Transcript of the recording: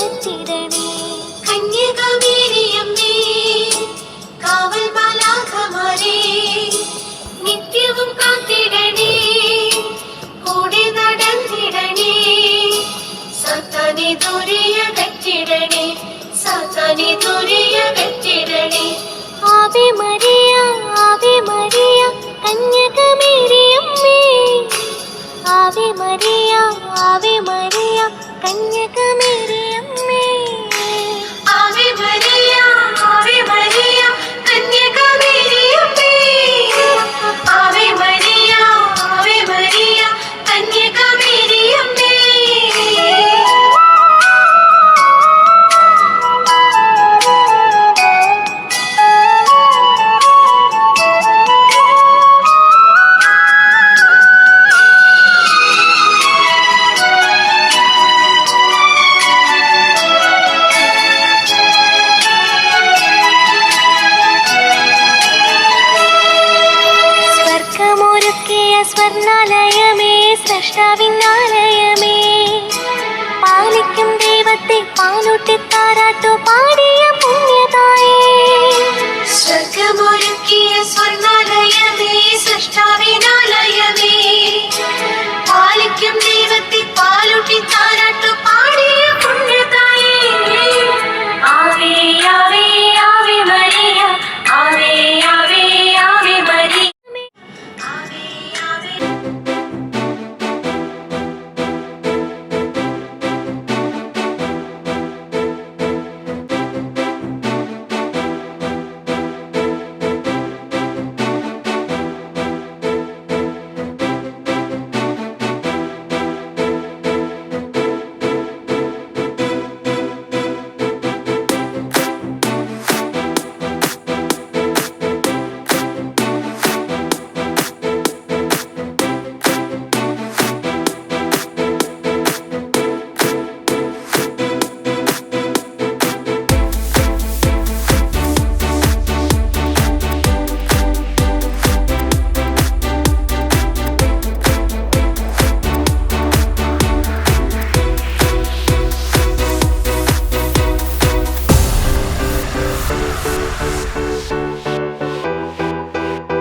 ചേർത്തിടണേ കന്യകാമേരിയമ്മേ കാവൽ മാലാഖമാരേ നിത്യവും കാത്തിടണേ. കൂടെ നടന്നിടണേ. സത്താനെ ദൂരെയകറ്റിടണേ സത്താനെ ദൂരെയകറ്റിടണേ ആവേ മരിയ ആവേ മരിയ കന്യകമേരിയമ്മേ ആവേ മരിയ ആവേ മരിയ കന്യകമേരി ദേവാലയമേ പാലിക്കും ദൈവത്തെ പാലൂട്ടി താരാട്ടു പാടി.